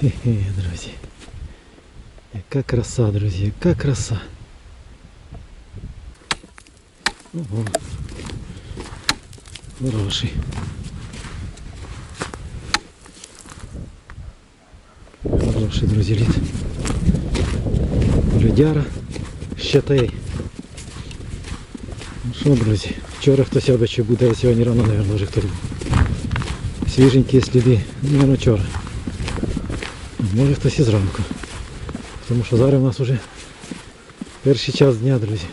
Хе-хе, друзі. Яка краса, друзі, яка краса. Ого. Хороший. Хороший, друзі, лід. Людяра. Щатай. Ну що, друзі, вчора хтось аби чи буде, а сьогодні рано, мабуть, вже хтось був. Свіженькі сліди, мабуть, вчора. А Може хтось і зранку. Тому що зараз у нас вже перший час дня, друзі.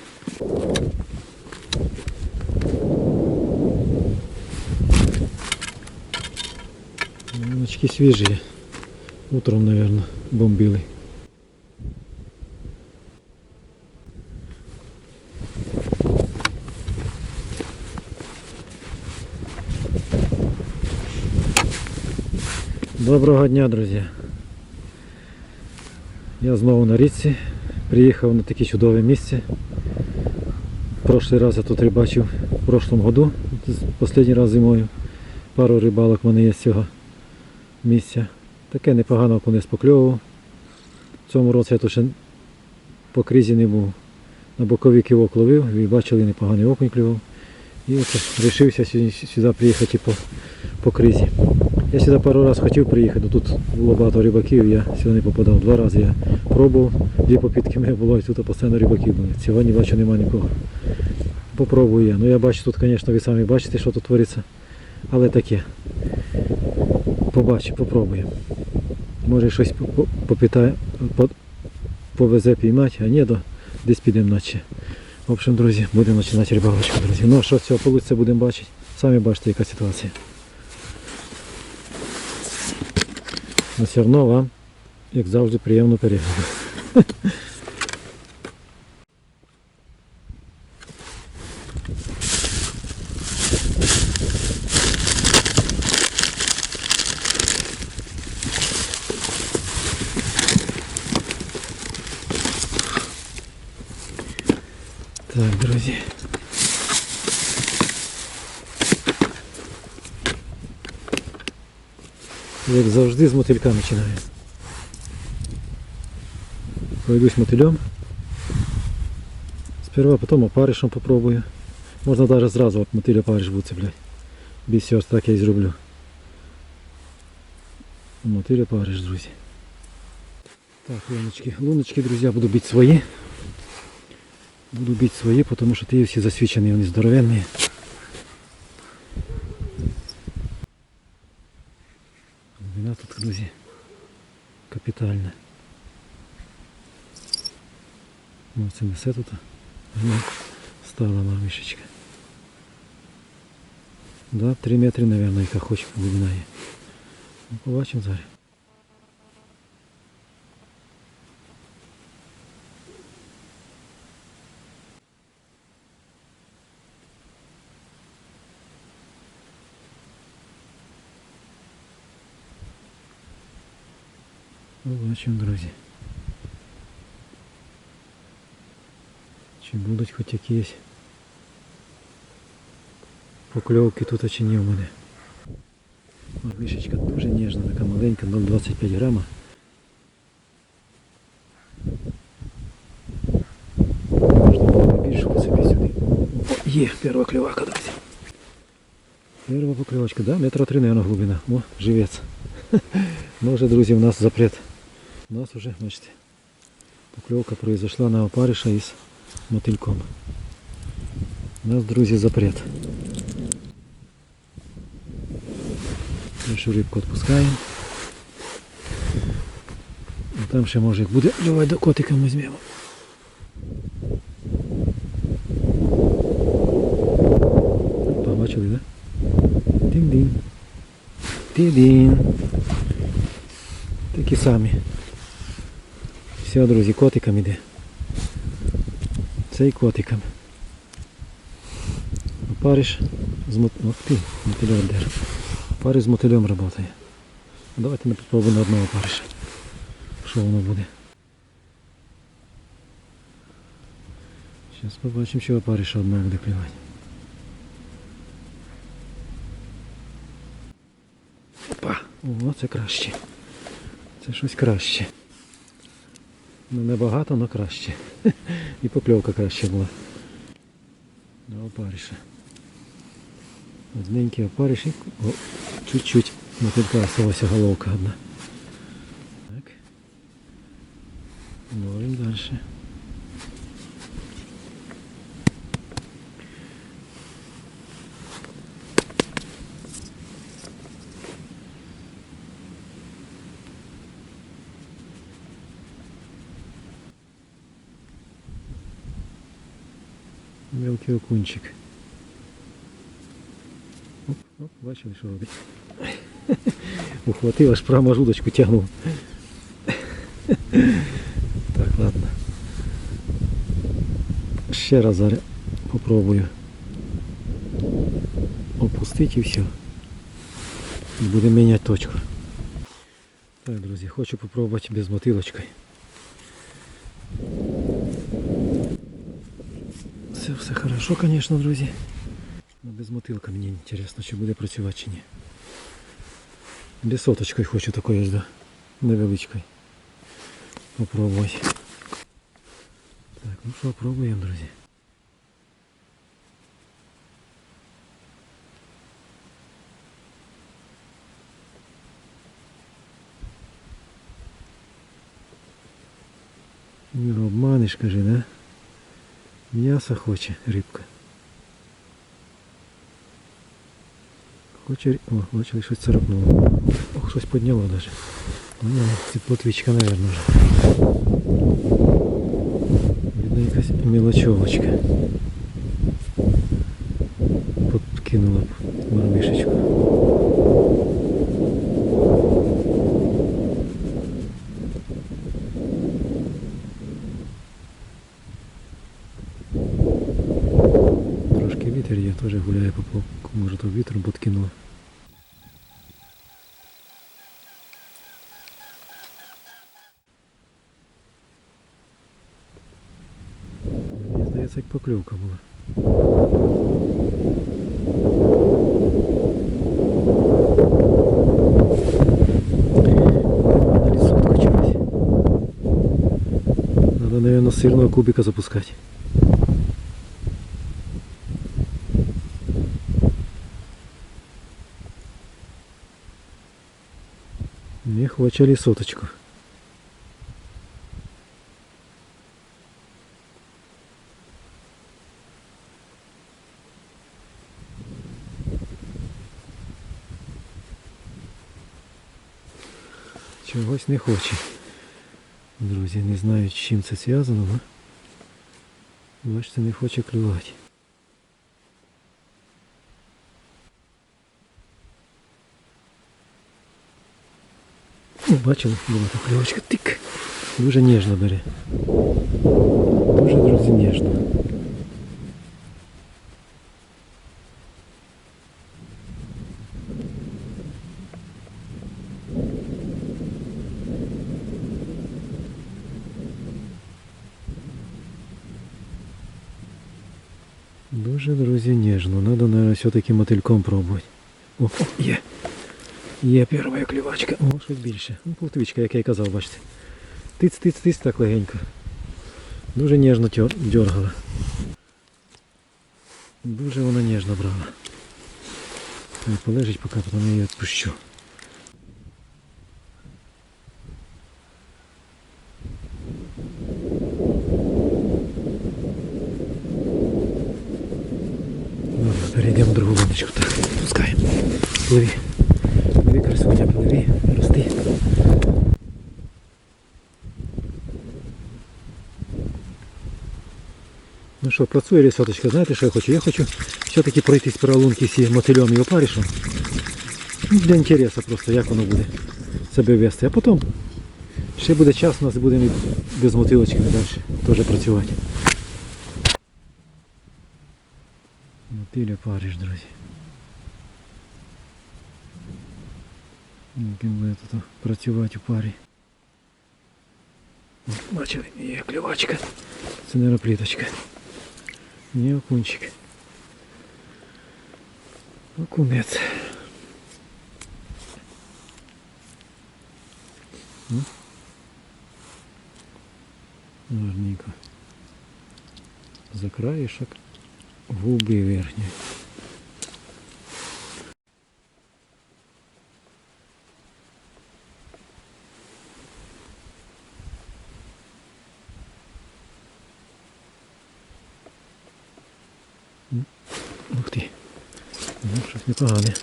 Очки свіжі. Утром, наверное, бомбили. Доброго дня, друзі. Я знову на річці. Приїхав на таке чудове місце. Прошлий раз я тут рибачив в прошлому году, останній раз зимою. Пару рибалок в мене є з цього місця. Таке непогано окунець покльовував. В цьому році я тут ще по крізі не був. На боковий кивок ловив і бачили непоганий окунь клював. І от вирішився сюди приїхати по, по кризі. Я сюди пару разів хотів приїхати, тут було багато рибаків, я сюди не попадав. Два рази я пробував, дві попітки мене було, і тут постійно рибаків були. Сьогодні бачу нема нікого. Попробую я. Ну я бачу тут, звісно, ви самі бачите, що тут твориться. Але таке. Побачимо, попробуємо. Може щось по- по- попитає, повезе піймати, а ні, то десь підемо наче. В общем, друзі, будемо починати рибалочку, друзі. Ну, а що з цього вийде, будемо бачити. Самі бачите, яка ситуація. Но все одно вам, як завжди, приємно перегляду. Як завжди з мотилька починаю. Пройдусь мотилем. Сперва потім опаришем попробую. Можна навіть зразу от мотиля опариш вицеплять. Без всього так я і зроблю. Мотиль опариш, друзі. Так, луночки. Луночки, друзі, буду бити свої. Буду бити свої, тому що ті всі засвічені, вони здоровенні. Глибина тут, друзі, капітальна. Ну, це не все тут. Вона стала мамішечка. Да, 3 метри, мабуть, яка хоч глибина є. Ну, побачимо зараз. Побачимо, друзі. Чи будуть хоч якісь покльовки тут чи ні в мене. О, Мішечка дуже ніжна, така маленька, 0,25 грама. Можна було б більше собі сюди. О, є, перша клювака, друзі. Перша покльовочка, да? Метра три, наверное, глибина. О, живець. Ну вже, друзі, у нас запрет. У нас уже, бачите, поклевка произошла на опариша із мотыльком. У нас, друзі, запрет. Першу рибку відпускаємо. А там ще може буде. Давай до котика ми візьмемо. Побачили, да? Дин-дин. Дин-дин. Такі самі. Все, друзі, котиком іде. Цей котиком. Опариш з мот... Ох ти, мотильом держ. Опариш з мотилем працює. Давайте ми попробуємо одного опариша. Що воно буде. Зараз побачимо, що опариша одного буде клювати. Опа! О, це краще. Це щось краще. Ну, небагато, але краще. І покльовка краще була. До опариша. Одненький опариш і чуть-чуть мотилька осталася головка одна. Так. Ловим дальше. Мелкий окунчик. Оп, оп, бачили, що робить. Ухватив, аж прямо жудочку тягнув. Так, ладно. Ще раз зараз попробую. Опустити і все. Будемо міняти точку. Так, друзі, хочу попробувати без мотилочкою. Все, все хорошо, конечно, друзі. Ну, без мотилка мені інтересно, чи буде працювати чи ні. Без соточкою хочу такої ж, да. Невеличкої. Попробувати. Так, ну що, пробуємо, друзі. Не обманеш, кажи, да? М'ясо хоче рибка. Хоче... рі- О, бачили, щось царапнуло. Ох, щось підняло навіть. Ну, це плотвичка, мабуть, вже. Видно, якась мелочовочка. Подкинула б Мені здається, як покльовка була. На лісу откачалась. Надо, наверное, сырного кубика запускать. Не хоче лісоточку. Чогось не хоче. Друзі, не знаю, з чим це зв'язано, але бачите, не хоче клювати. О, Бачили, була така клювочка. Тик. Дуже ніжно бере. Дуже, друзі, ніжно. Дуже, друзі, ніжно. Надо, наверное, все-таки мотильком пробувати. О, є. Є перша клювачка. О, щось більше. Ну, плотвичка, як я й казав, бачите. Тиць, тиць, тиць так легенько. Дуже ніжно дергала. Дуже вона ніжно брала. Полежить поки, потім я її відпущу. В другу луночку. Так, пускаємо. Пливі. Пливі, красуня, пливі, рости. Ну що, працює лісоточка, знаєте, що я хочу? Я хочу все-таки пройтись по лунки з мотильом і опаришем. Ну, Для інтересу просто, як воно буде себе вести. А потім ще буде час, у нас будемо без мотилочки далі теж працювати. Мотиль опариш, друзі. Яким буде тут працювати у парі. Бачили, є клювачка. Це не пліточка. Не окунчик. Окунець. Гарненько. За краєшок губи верхні. М? Ух ти. Ну, щось непогане.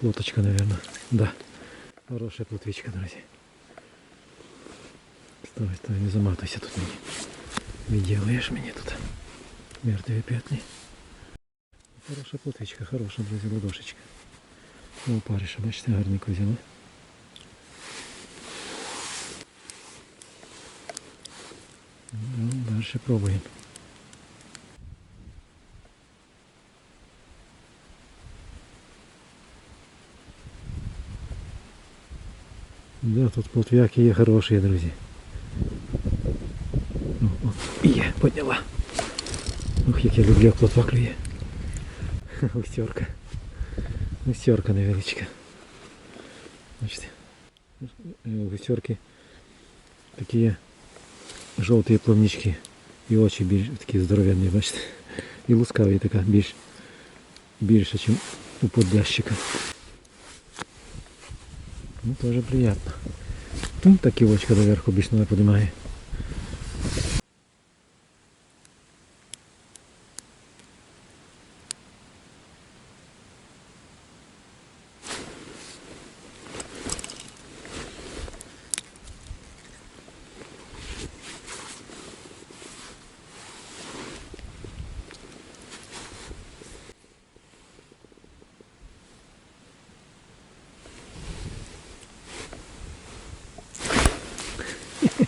Плоточка, наверное. Да. Хорошая плотвичка, друзі. Стой, стой, не заматывайся тут мені. Не делаешь мені тут. Мертві п'ятні. Хороша плотвичка, хороша, друзі, ладошечка. О, париша, бачите, гарненько взяли. Ну, дальше пробуємо. Да, тут плотвяки є хороші, друзі. О, о, є, підняла. Ух, як я люблю, як плотва клює. Густерка. Густерка невеличка. Бачите. У густерки такі жовті плавнички. І очі більш такі здоровенні, бачите. І лускаві така більш більше, ніж у подлящика. Ну, тоже приятно. Тут так очка доверху більш не подимає.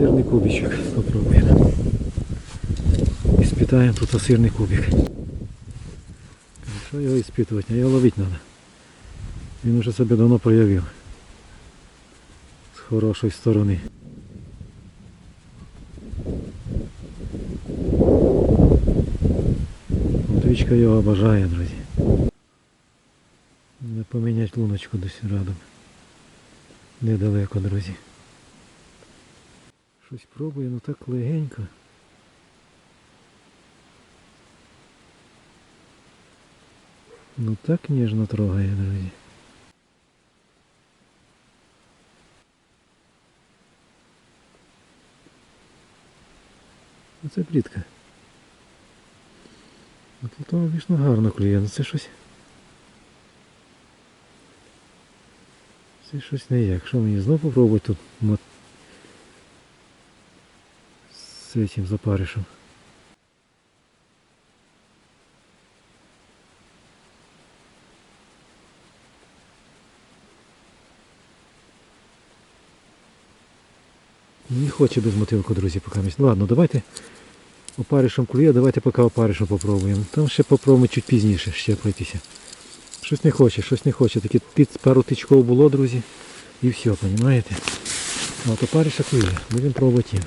Сирний кубичок попробуємо. Іспитаємо тут сирний кубик. Що його іспитувати? А його ловити треба. Він уже себе давно проявив. З хорошої сторони. Твічка його бажає, друзі. Не поміняти луночку десь радом. Недалеко, друзі. Щось пробує, ну так легенько. Ну так ніжно трогає, друзі. Ну це плітка. Ну тут воно гарно клює, ну це щось. Це щось не як. Що мені знову попробувати тут з цим запаришем? Не хоче без мотивку, друзі, поки місць. Ладно, давайте опаришем клює, давайте поки опаришем попробуємо. Там ще попробуємо чуть пізніше ще. Щось не хоче, щось не хоче. Такі під пару тичков було, друзі. І все, розумієте? От опариша клює. Будемо пробувати.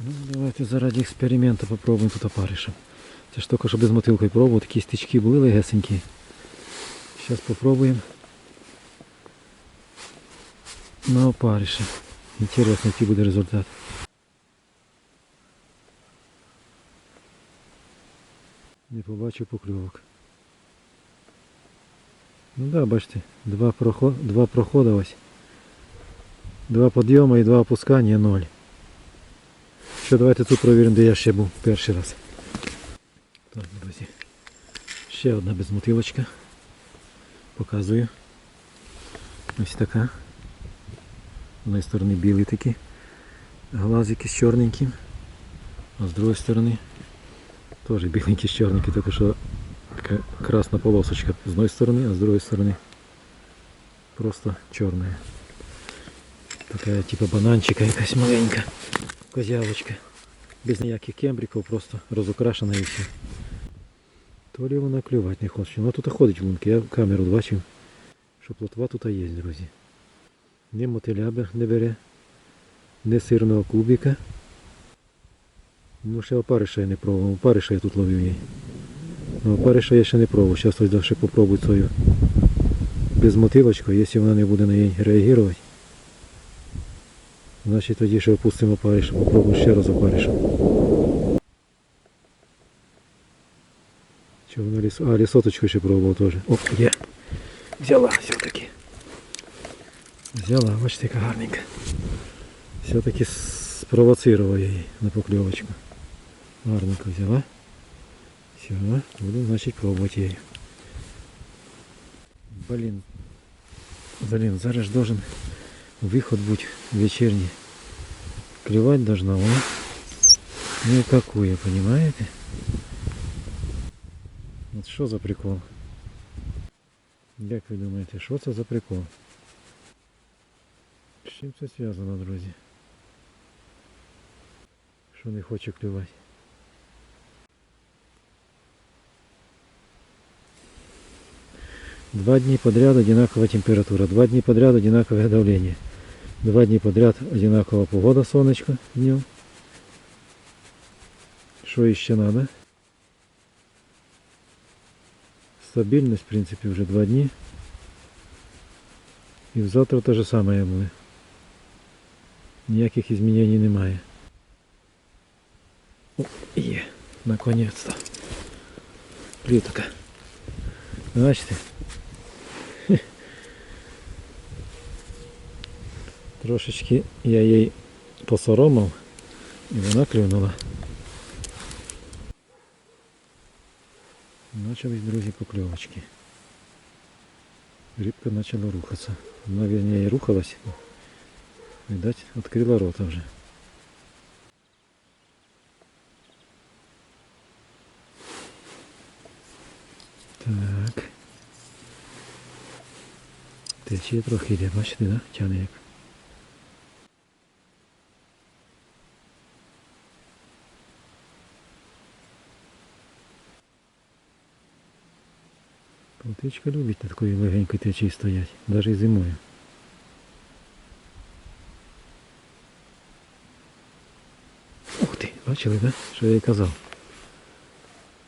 Ну, давайте заради експерименту попробуємо тут опаришем. Це ж тільки що без мотилкою пробував, такі стички були легесенькі. Зараз попробуємо. На опариша. Інтересно, який буде результат. Не побачив покльовок. Ну да, бачите, два, проход, два проходи ось. Два підйоми і два опускання, ноль. Що давайте тут провіримо, де я ще був перший раз. Так, друзі. Ще одна безмотилочка. Показую. Ось така. З однієї сторони білий такий. Глазики з чорненьким. А з другої сторони теж біленький з чорненький, тільки що така красна полосочка з одної сторони, а з другої сторони просто чорна. Така типу бананчика якась маленька. Козявочка. Без ніяких кембриків, просто розукрашена і все. То лі вона клювати не хоче. Вона тут ходить в лунки, я камеру бачив, що плотва тут є, друзі. Ні мотиля не бере, ні сирного кубика. Ну ще опариша я не пробував. Опариша я тут ловив її. Ну, опариша я ще не пробував. Зараз ще попробую свою безмотилочку, якщо вона не буде на неї реагувати. Значить тоді ще опустимо опариша, попробую ще раз опариша. Чи вона ліс... А, лісоточку ще пробував теж. О, є. Взяла все-таки. Взяла, бачите, яка гарненька. Все-таки спровоцировав я її на покльовочку. Гарненько взяла. Все, буду, значить, пробувати її. Блін. Блін, зараз ж должен выход быть вечерний. Клевать должна она. Ну и какую, понимаете? Вот что за прикол? Як ви думаєте, що це за прикол? З чим це зв'язано, друзі? Що не хоче клювати? Два дня подряд одинаковая температура, два дня подряд одинаковое давление. Два дня подряд одинаковая погода, солнышко днем. Что еще надо? Стабильность, в принципе, уже два дня. І завтра те же саме буде. Ніяких змінень немає. О, є, наконец-то. Плютка. Бачите? Трошечки я їй посоромив і вона клюнула. Начались, друзі, покльовочки. Рибка почала рухатися. Вона, вернее, рухалась. Видать, відкрила рота вже. Так. Тече трохи йде, бачите, да? Тяне як. Плотичка любить на такої легенької течії стоять, навіть і зимою. Ух ти, бачили, да? Що я їй казав?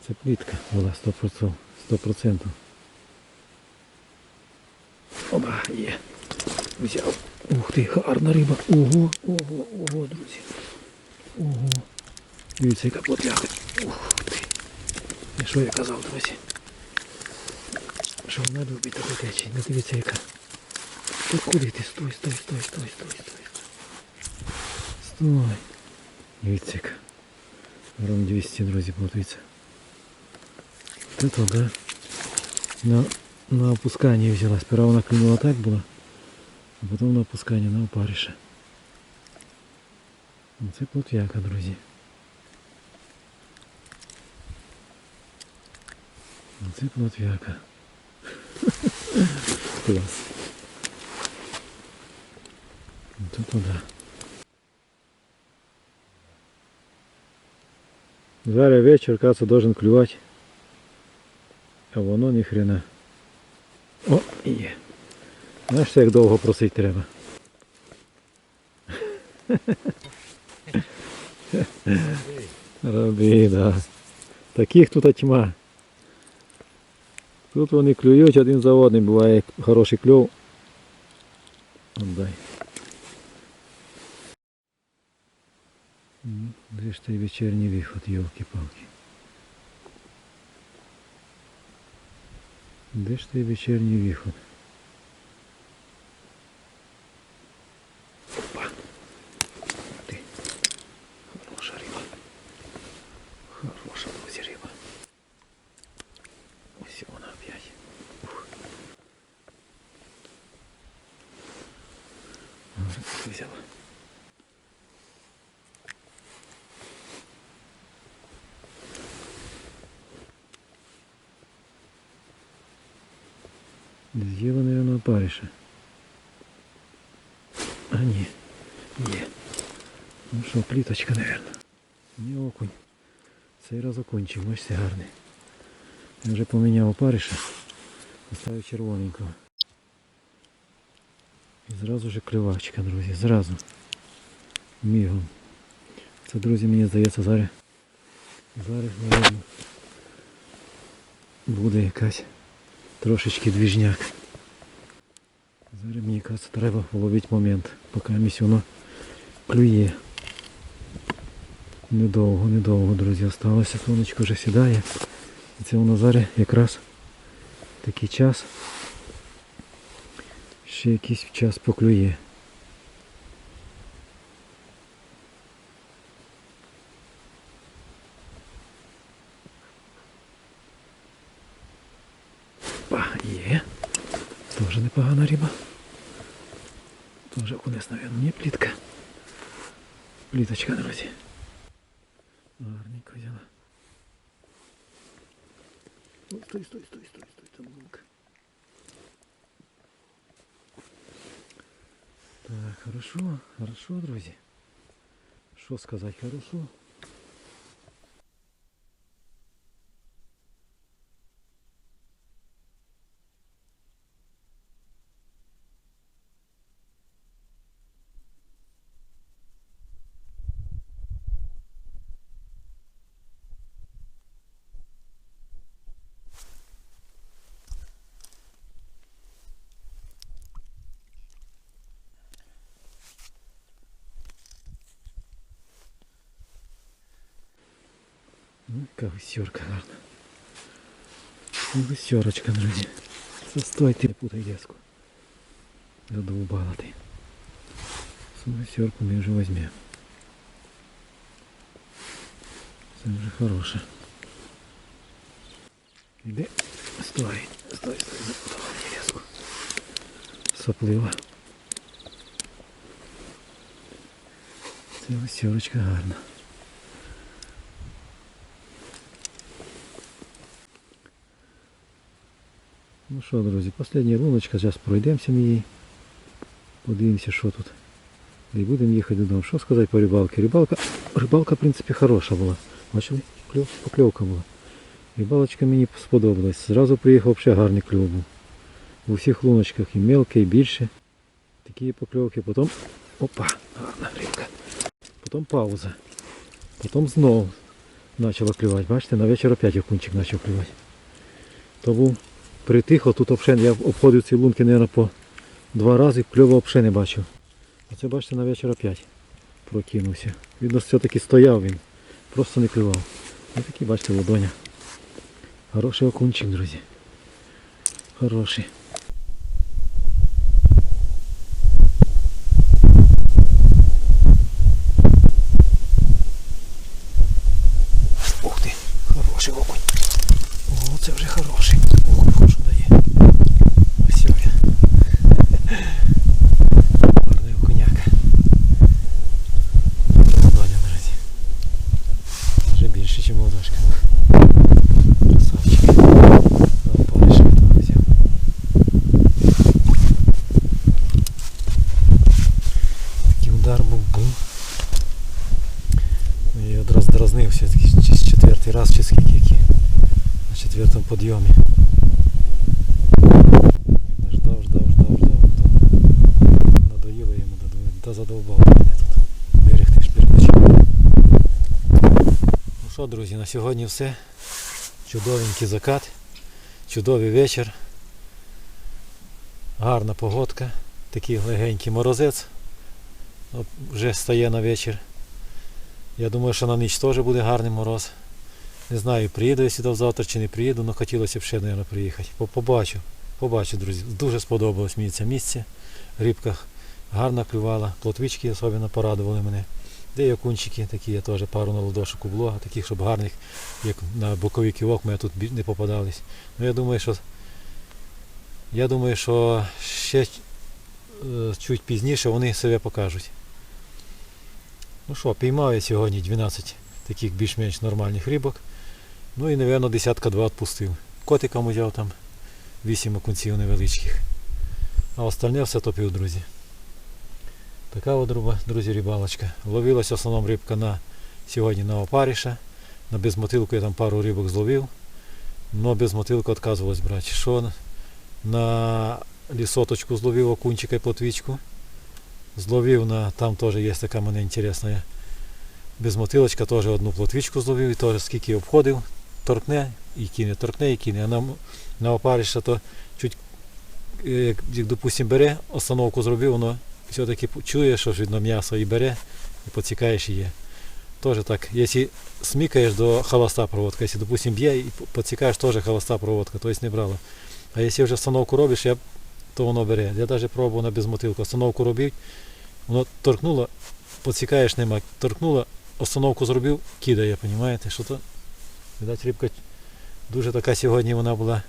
Це плітка була 100%. 100%. Оба, є. Взяв. Ух ти, гарна риба. Ого, ого, ого, друзі. Ого. Дивіться, яка плотляка. Ух ти. І що я казав, друзі? Що вона любить таку течень. Ну дивіться яка. Та куди ти? Стой, стой, стой, стой, стой, стой. Стой. Дивіться яка. Грам 200, друзі, плотується. Это да. На, на опускании взяла. Сперва вона клюнула так була, а потім на опусканні на опарише. Це плотвяка, друзі. Це плотвяка. Клас. Це туди. Зараз вечір, кацу должен клювати. А воно ні хрена. О, є. Знаєш, як довго просить треба. Роби, да. Таких тут тьма. Тут вони клюють один за одним, буває хороший клюв. Дай. Де ж той вечірній виход, йолки палки Де ж той вечірній виход? Бачите, гарний. Я вже поміняв опариша. Поставив червоненького. І зразу же клювачка, друзі, зразу. Мігом. Це, друзі, мені здається, зараз. Зараз, наверное, буде якась трошечки двіжняк. Зараз мені кажется, треба вловити момент, поки місць воно клює. Недовго, недовго, друзі, осталося. Сонечко вже сідає. І це воно зараз якраз такий час. Ще якийсь час поклює. Па, є. Тоже непогана риба. Тоже кудись, наверное, не плітка. Пліточка, друзі. Гарненько взяла. Ой, стой, стой, стой, стой, стой, там лук. Так, хорошо, хорошо, друзі. Що сказати, хорошо. Ну, яка гусерка гарна. Гусерочка, друзі. Застой ти, не путай деску. Задовбала ти. Цю гусерку ми вже візьмемо. Це вже хороше. Іди. Стой. Стой, стой, запутала мені леску. Соплива. Це гусерочка гарна. Ну що, друзі, остання луночка, зараз пройдемося її. Подивимося, що тут. І будемо їхати додому. Що сказати по рибалці? Рибалка, рибалка в принципі, хороша була. Бачили? Кльов, покльовка була. Рибалочка мені сподобалась. Зразу приїхав взагалі гарний кльов був. У всіх луночках і мелке, і більше. Такі покльовки, потім... Опа, гарна рибка. Потім пауза. Потім знову почало клювати. Бачите, на вечір опять окунчик почав клювати. То був притихло, тут взагалі я обходив ці лунки, мабуть, по два рази, кльово взагалі не бачив. А це бачите на вечір опять прокинувся. Видно, все-таки стояв він, просто не клював. Ось такі бачите, ладоня. Хороший окунчик, друзі. Хороший. Ух ти, хороший окунь. О, це вже хороший. Ох, що дає. Ось він. Гарний окуняка. Ладоня, друзі. Вже більше, ніж ладошка. Красавчик. Опалишик того взяв. Такий удар був бум. І одразу дразнився, чи з четвертий раз, чи скільки який на четвертому підйомі. Ждав, ждав, ждав, ждав. Потім надоїло йому, додав- та задовбав мене тут. Берегти шпірничок. Ну що, друзі, на сьогодні все. Чудовенький закат, чудовий вечір. Гарна погодка, такий легенький морозець. Вже стає на вечір. Я думаю, що на ніч теж буде гарний мороз. Не знаю, приїду я сюди завтра чи не приїду, але хотілося б ще, мабуть, приїхати. Побачу, побачу, друзі. Дуже сподобалось мені це місце. Рибка гарно клювала, плотвички особливо порадували мене. Де і окунчики такі, я теж пару на ладошок облога, таких, щоб гарних, як на боковий ківок, мене тут не попадались. Ну я думаю, що я думаю, що ще е, чуть пізніше вони себе покажуть. Ну що, піймав я сьогодні 12 таких більш-менш нормальних рибок. Ну і, напевно, десятка два відпустив. Котикам узяв там 8 окунців невеличких. А остальне все топив, друзі. Така от, друзі, рибалочка. Ловилась в основному рибка на сьогодні на опаріша. На безмотилку я там пару рибок зловив. Но без мотилку відказувалось брати. Що на лісоточку зловив окунчика і плотвічку. Зловив на, там теж є така мене інтересна. Без мотилочка теж одну плотвічку зловив і теж скільки обходив, торкне і кине, торкне і кине. А на, на опариша то чуть, е, як, як допустим, бере, остановку зробив, воно все-таки чує, що ж видно м'ясо і бере, і поцікаєш є. Теж так, якщо смикаєш до холоста проводка, якщо, допустим, б'є і поцікаєш, теж холоста проводка, тобто не брала. А якщо вже остановку робиш, я, то воно бере. Я навіть пробував на безмотилку. Остановку робив, воно торкнуло, поцікаєш нема, торкнуло, остановку зробив, кидає, розумієте? Що то, видать, рибка дуже така сьогодні вона була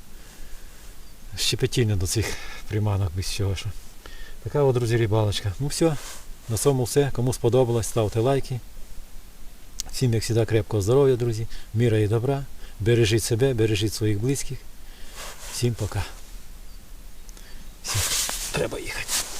щепетільна до цих приманок без чого. Що. Така от, друзі, рибалочка. Ну все, на цьому все. Кому сподобалось, ставте лайки. Всім, як завжди, крепкого здоров'я, друзі, міра і добра. Бережіть себе, бережіть своїх близьких. Всім пока. Всім треба їхати.